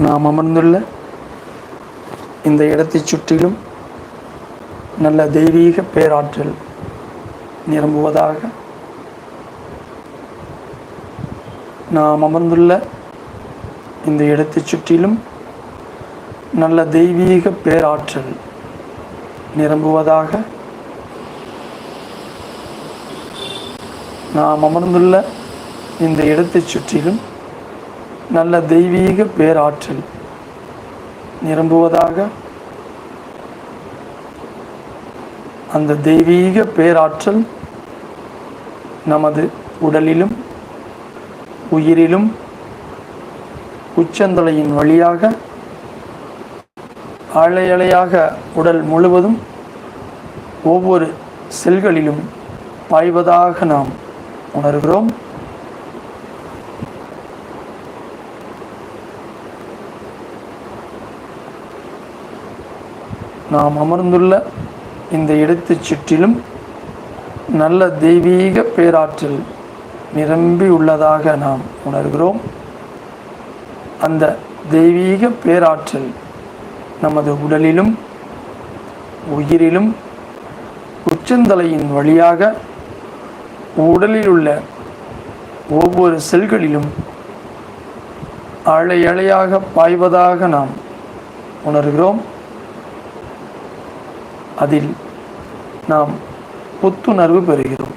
நாம் அமர்ந்துள்ள இந்த இடத்தைச் சுற்றிலும் நல்ல தெய்வீக பேராற்றல் நிரம்புவதாக நாம் அமர்ந்துள்ள இந்த இடத்தைச் சுற்றிலும் நல்ல தெய்வீக பேராற்றல் நிரம்புவதாக நாம் அமர்ந்துள்ள இந்த இடத்தைச் சுற்றிலும் நல்ல தெய்வீக பேராற்றல் நிரம்புவதாக அந்த தெய்வீக பேராற்றல் நமது உடலிலும் உயிரிலும் உச்சந்தலையின் வழியாக அலை அலையாக உடல் முழுவதும் ஒவ்வொரு செல்களிலும் பாய்வதாக நாம் உணர்கிறோம். நாம் அமர்ந்துள்ள இந்த இடத்தைச் சுற்றிலும் நல்ல தெய்வீக பேராற்றல் நிரம்பி உள்ளதாக நாம் உணர்கிறோம். அந்த தெய்வீக பேராற்றல் நமது உடலிலும் உயிரிலும் உச்சந்தலையின் வழியாக உடலில் உள்ள ஒவ்வொரு செல்களிலும் அலை அலையாக பாய்வதாக நாம் உணர்கிறோம். அதில் நாம் புத்துணர்வு பெறுகிறோம்.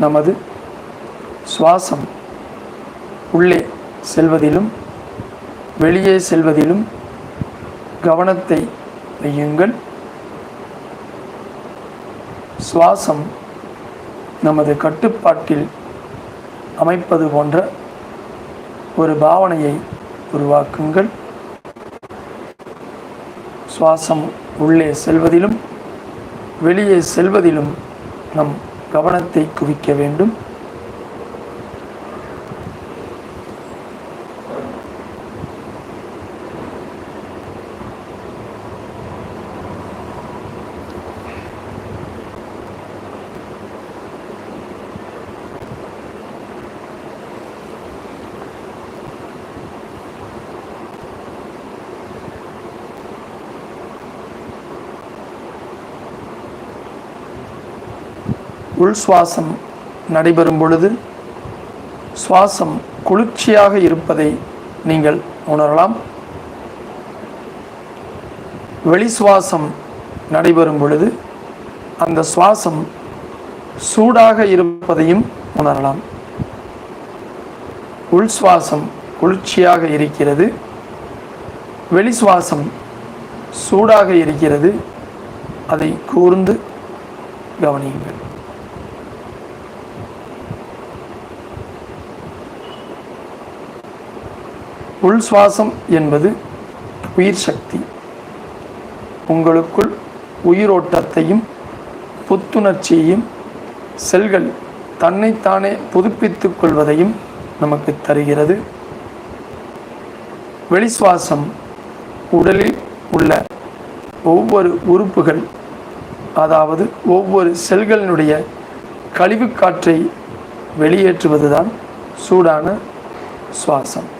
நமது சுவாசம் உள்ளே செல்வதிலும் வெளியே செல்வதிலும் கவனத்தை வையுங்கள். சுவாசம் நமது கட்டுப்பாட்டில் அமைப்பது போன்ற ஒரு பாவனையை உருவாக்குங்கள். சுவாசம் உள்ளே செல்வதிலும் வெளியே செல்வதிலும் நம் கவனத்தை குவிக்க வேண்டும். உள் சுவாசம் நடைபெறும் பொழுது சுவாசம் குளிர்ச்சியாக இருப்பதை நீங்கள் உணரலாம். வெளி சுவாசம் நடைபெறும் பொழுது அந்த சுவாசம் சூடாக இருப்பதையும் உணரலாம். உள் சுவாசம் குளிர்ச்சியாக இருக்கிறது. வெளி சுவாசம் சூடாக இருக்கிறது. அதை கூர்ந்து கவனியுங்கள். உள் சுவாசம் என்பது உயிர் சக்தி. உங்களுக்குள் உயிரோட்டத்தையும் புத்துணர்ச்சியையும் செல்கள் தன்னைத்தானே புதுப்பித்துக் கொள்வதையும் நமக்கு தருகிறது. வெளி சுவாசம் உடலில் உள்ள ஒவ்வொரு உறுப்புகள் அதாவது ஒவ்வொரு செல்களினுடைய கழிவு காற்றை வெளியேற்றுவதுதான் சூடான சுவாசம்.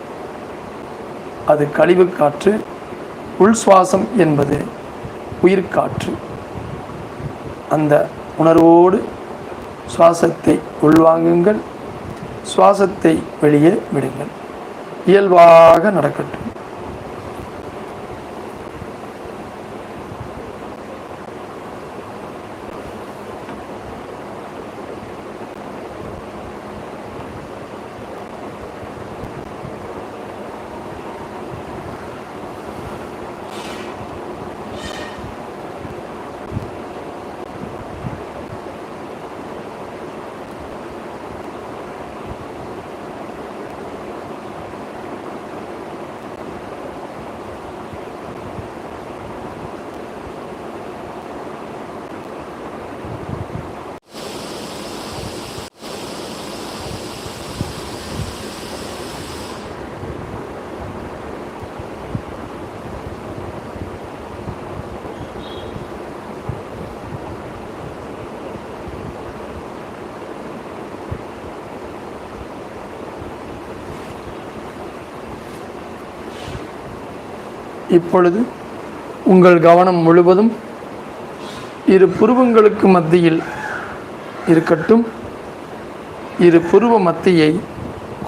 அது கழிவு காற்று உள் சுவாசம் என்பது உயிர்காற்று அந்த உணர்வோடு சுவாசத்தை உள்வாங்குங்கள் சுவாசத்தை வெளியே விடுங்கள். இயல்பாக நடக்கட்டும். இப்பொழுது உங்கள் கவனம் முழுவதும் இரு புருவங்களுக்கு மத்தியில் இருக்கட்டும். இரு புருவ மத்தியை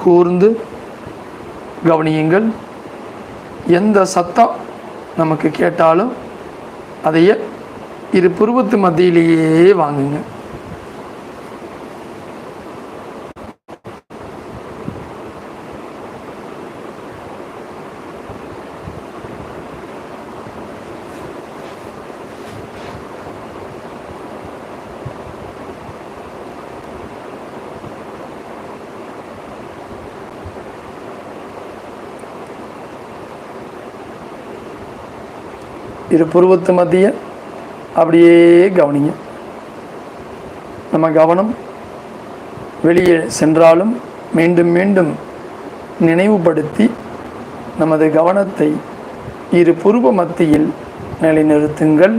கூர்ந்து கவனியுங்கள். எந்த சத்தம் நமக்கு கேட்டாலும் அதையே இரு புருவத்து மத்தியிலேயே வாங்குங்க. இரு புருவத்து மத்திய அப்படியே கவனிங்க. நம்ம கவனம் வெளியே சென்றாலும் மீண்டும் மீண்டும் நினைவுபடுத்தி நமது கவனத்தை இரு புருவ மத்தியில் நிலைநிறுத்துங்கள்.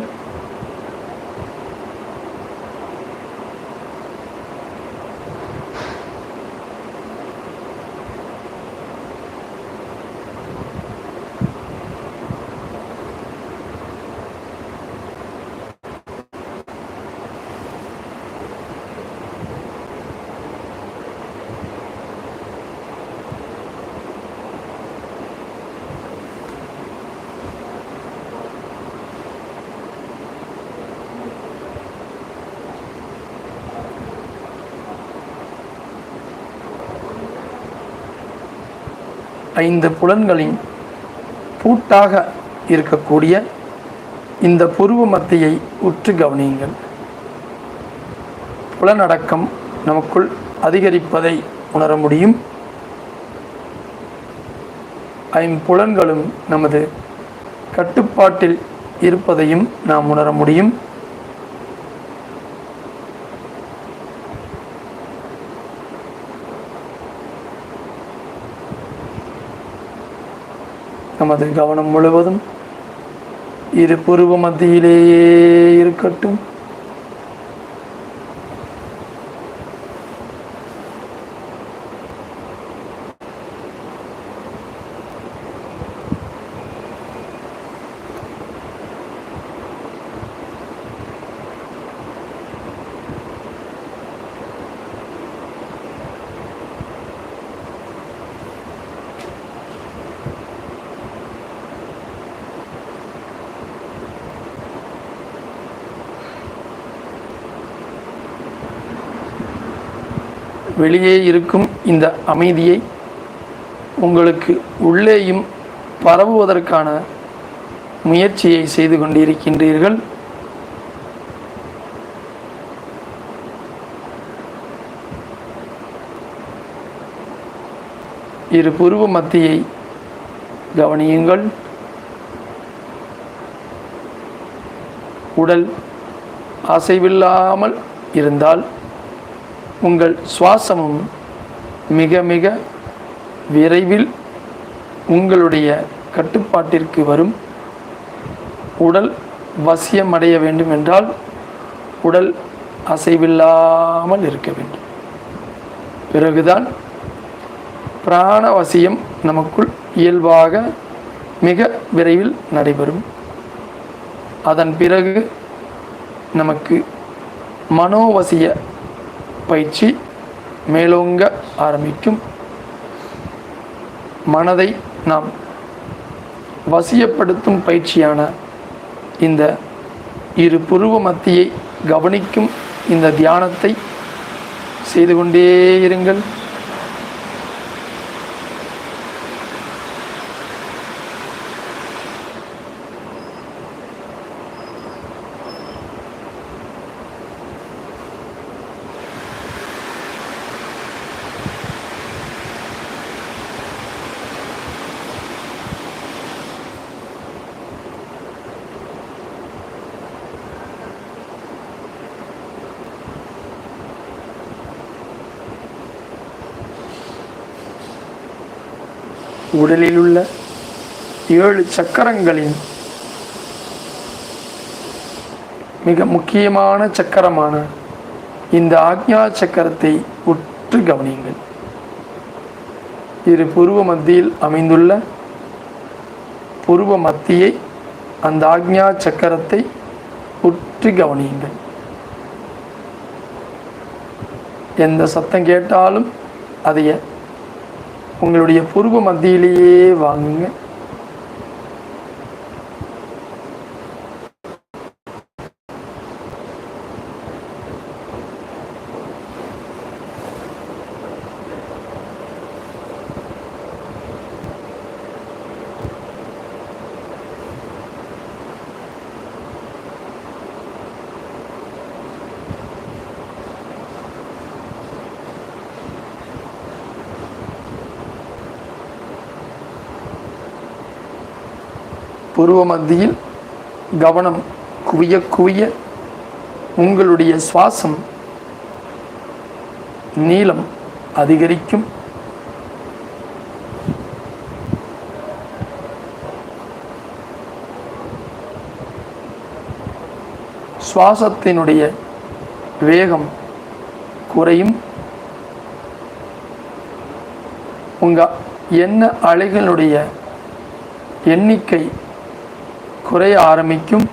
ஐந்து புலன்களின் பூட்டாக இருக்கக்கூடிய இந்த புருவ மத்தியை உற்று கவனியுங்கள். புலனடக்கம் நமக்குள் அதிகரிப்பதை உணர முடியும். ஐம்புலன்களும் நமது கட்டுப்பாட்டில் இருப்பதையும் நாம் உணர முடியும். நமது கவனம் முழுவதும் இரு புருவ மத்தியிலேயே இருக்கட்டும். வெளியே இருக்கும் இந்த அமைதியை உங்களுக்கு உள்ளேயும் பரவுவதற்கான முயற்சியை செய்து கொண்டிருக்கின்றீர்கள். இரு புருவ மத்தியை கவனியுங்கள். உடல் அசைவில்லாமல் இருந்தால் உங்கள் சுவாசமும் மிக மிக விரைவில் உங்களுடைய கட்டுப்பாட்டிற்கு வரும். உடல் வசியமடைய வேண்டும் என்றால் உடல் அசைவில்லாமல் இருக்க வேண்டும். பிறகுதான் பிராண வசியம் நமக்குள் இயல்பாக மிக விரைவில் நடைபெறும். அதன் பிறகு நமக்கு மனோவசிய பயிற்சி மேலோங்க ஆரம்பிக்கும். மனதை நாம் வசியப்படுத்தும் பயிற்சியான இந்த இரு புருவ மத்தியை கவனிக்கும் இந்த தியானத்தை செய்து கொண்டே இருங்கள். உடலில் உள்ள ஏழு சக்கரங்களின் மிக முக்கியமான சக்கரமான இந்த ஆக்ஞா சக்கரத்தை உற்று கவனியுங்கள். இரு புருவ மத்தியில் அமைந்துள்ள புருவ மத்தியை அந்த ஆக்ஞா சக்கரத்தை உற்று கவனியுங்கள். எந்த சத்தம் கேட்டாலும் அதைய உங்களுடைய புருவ மத்தியிலேயே வாங்குங்க. பூர்வ மத்தியில் கவனம் குவிய குவிய உங்களுடைய சுவாசம் நீளம் அதிகரிக்கும். சுவாசத்தினுடைய வேகம் குறையும். உங்க எண்ண அலைகளுடைய எண்ணிக்கை குறைய ஆரம்பிக்கும்.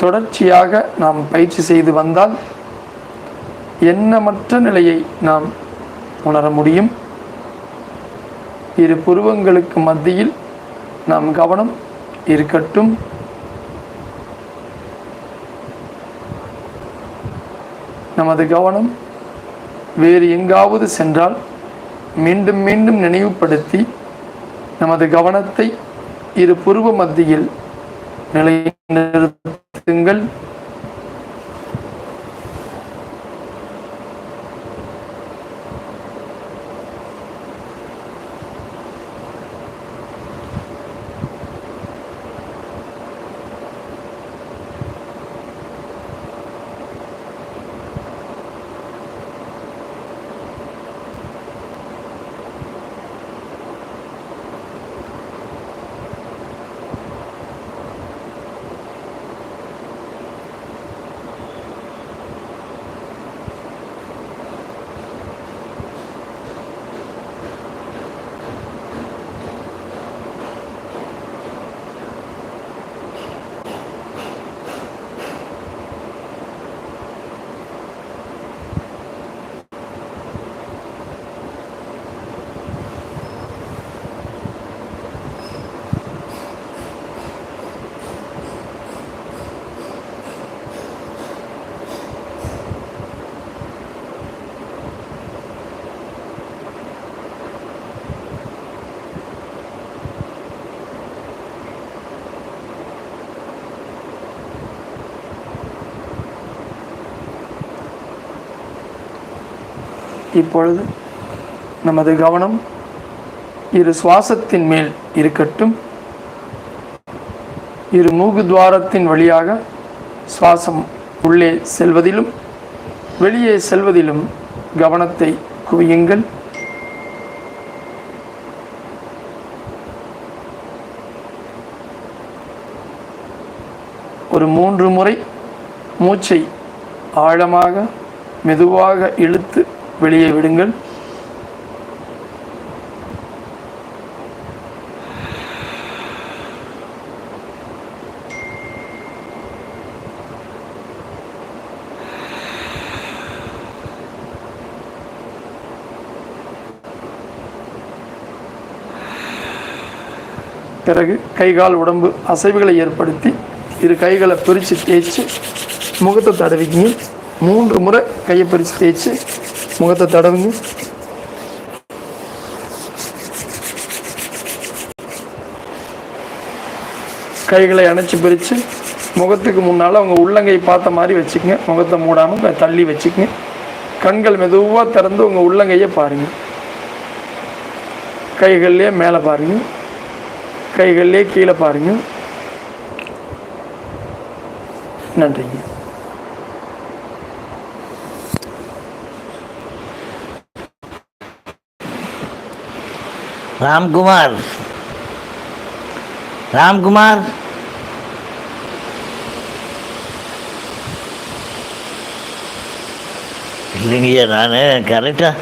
தொடர்ச்சியாக நாம் பயிற்சி செய்து வந்தால் எண்ணமற்ற நிலையை நாம் உணர முடியும். இரு புருவங்களுக்கு மத்தியில் நாம் கவனம் இருக்கட்டும். நமது கவனம் வேறு எங்காவது சென்றால் மீண்டும் மீண்டும் நினைவுபடுத்தி நமது கவனத்தை இரு புருவ மத்தியில் நிலைநிறுத்துங்கள். இப்பொழுது நமது கவனம் இரு சுவாசத்தின் மேல் இருக்கட்டும். இரு மூகு துவாரத்தின் வழியாக சுவாசம் உள்ளே செல்வதிலும் வெளியே செல்வதிலும் கவனத்தை குவியுங்கள். ஒரு மூன்று முறை மூச்சை ஆழமாக மெதுவாக இழுத்து வெளியே விடுங்கள். பிறகு கைகால் உடம்பு அசைவுகளை ஏற்படுத்தி இரு கைகளை பிரித்து தேய்ச்சி முகத்தை தடவிக்கிங்க. மூன்று முறை கையை பிரித்து தேய்ச்சி முகத்தை தடவுங்க. கைகளை அணைச்சி பிரித்து முகத்துக்கு முன்னால் அவங்க உள்ளங்கை பார்த்த மாதிரி வச்சுக்கங்க. முகத்தை மூடாமல் தள்ளி வச்சுக்கங்க. கண்கள் மெதுவாக திறந்து உங்கள் உள்ளங்கையை பாருங்கள் கைகள்லேயே மேலே பாருங்கள் கைகள்லேயே கீழே பாருங்கள் நன்றிங்க. ராம்குமார் ராம்குமார் இல்லைங்கய்யா நான் கரெக்டாக